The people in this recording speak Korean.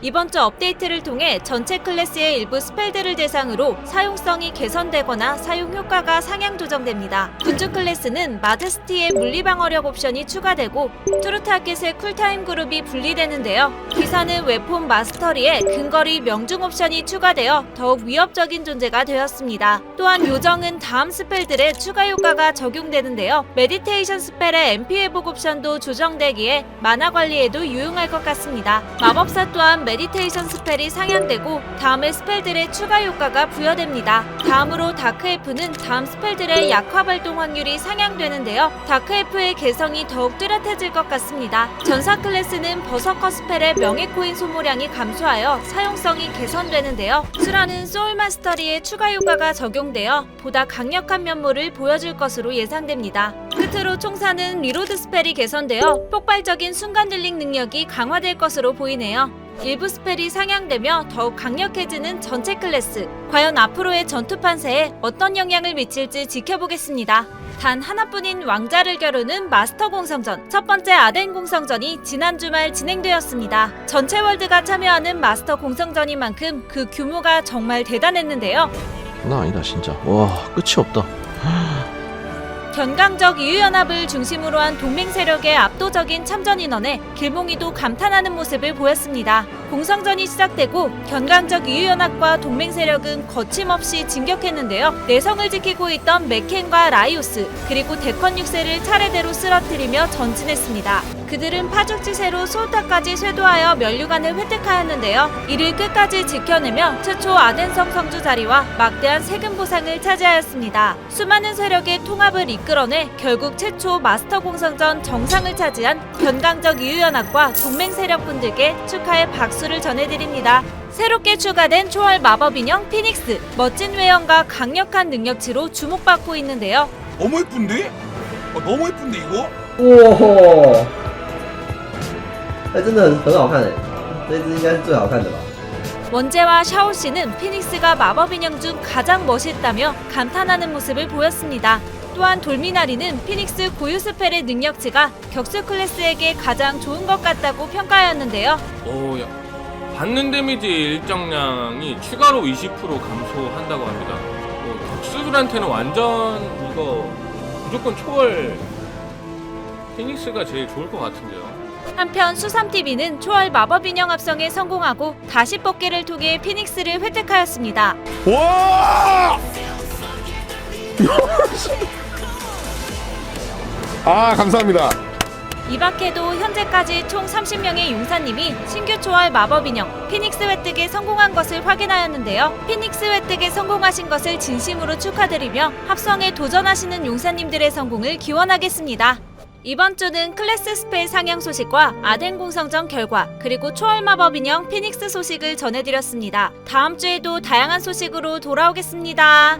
이번 주 업데이트를 통해 전체 클래스의 일부 스펠들을 대상으로 사용성이 개선되거나 사용 효과가 상향 조정됩니다. 군주 클래스는 마제스티의 물리방어력 옵션이 추가되고 뚜루타켓의 쿨타임 그룹이 분리되는데요. 기사는 웨폰 마스터리에 근거리 명중 옵션이 추가되어 더욱 위협적인 존재가 되었습니다. 또한 요정은 다음 스펠들의 추가 효과가 적용되는데요. 메디테이션 스펠의 MP 회복 옵션도 조정되기에 만화 관리에도 유용할 것 같습니다. 마법사 또한 메디테이션 스펠이 상향되고 다음의 스펠들의 추가 효과가 부여됩니다. 다음으로 다크엘프는 다음 스펠들의 약화 발동 확률이 상향되는데요. 다크엘프의 개성이 더욱 뚜렷해질 것 같습니다. 전사 클래스는 버서커 스펠의 명예 코인 소모량이 감소하여 사용성이 개선되는데요. 수라는 소울 마스터리의 추가 효과가 적용되어 보다 강력한 면모를 보여줄 것으로 예상됩니다. 끝으로 총사는 리로드 스펠이 개선되어 폭발적인 순간 딜링 능력이 강화될 것으로 보이네요. 일부 스펠이 상향되며 더욱 강력해지는 전체 클래스. 과연 앞으로의 전투 판세에 어떤 영향을 미칠지 지켜보겠습니다. 단 하나뿐인 왕자를 겨루는 마스터 공성전 첫 번째 아덴 공성전이 지난 주말 진행되었습니다. 전체 월드가 참여하는 마스터 공성전인 만큼 그 규모가 정말 대단했는데요. 장난 아니다 진짜 와 끝이 없다 견강적 이유연합을 중심으로 한 동맹 세력의 압도적인 참전 인원에 길몽이도 감탄하는 모습을 보였습니다. 공성전이 시작되고 견강적 이유연합과 동맹 세력은 거침없이 진격했는데요. 내성을 지키고 있던 맥켄과 라이오스 그리고 데컨 6세를 차례대로 쓰러뜨리며 전진했습니다. 그들은 파죽지세로 소타까지 쇄도하여 면류관을 획득하였는데요. 이를 끝까지 지켜내며 최초 아덴성 성주 자리와 막대한 세금 보상을 차지하였습니다. 수많은 세력의 통합을 이끌어내 결국 최초 마스터 공성전 정상을 차지한 변강적 이유연합과 동맹 세력분들께 축하의 박수를 전해드립니다. 새롭게 추가된 초월 마법 인형 피닉스 멋진 외형과 강력한 능력치로 주목받고 있는데요. 너무 예쁜데? 어, 너무 예쁜데 이거? 哇，哎，真的很很好看哎，这只应该是最好看的吧？ 원제와 샤오 씨는 피닉스가 마법 인형 중 가장 멋있다며 감탄하는 모습을 보였습니다. 또한 돌미나리는 피닉스 고유 스펠의 능력치가 격수 클래스에게 가장 좋은 것 같다고 평가하였는데요. 오, 야. 받는 데미지 일정량이 추가로 20% 감소한다고 합니다. 어, 격수들한테는 완전 이거 무조건 초월 피닉스가 제일 좋을 것 같은데요. 한편 수삼TV는 초월 마법 인형 합성에 성공하고 다시 뽑기를 통해 피닉스를 획득하였습니다. 와! 아 감사합니다. 이 밖에도 현재까지 총 30명의 용사님이 신규 초월 마법 인형 피닉스 획득에 성공한 것을 확인하였는데요. 피닉스 획득에 성공하신 것을 진심으로 축하드리며 합성에 도전하시는 용사님들의 성공을 기원하겠습니다. 이번 주는 클래스 스펠 상향 소식과 아덴 공성전 결과 그리고 초월 마법 인형 피닉스 소식을 전해드렸습니다. 다음 주에도 다양한 소식으로 돌아오겠습니다.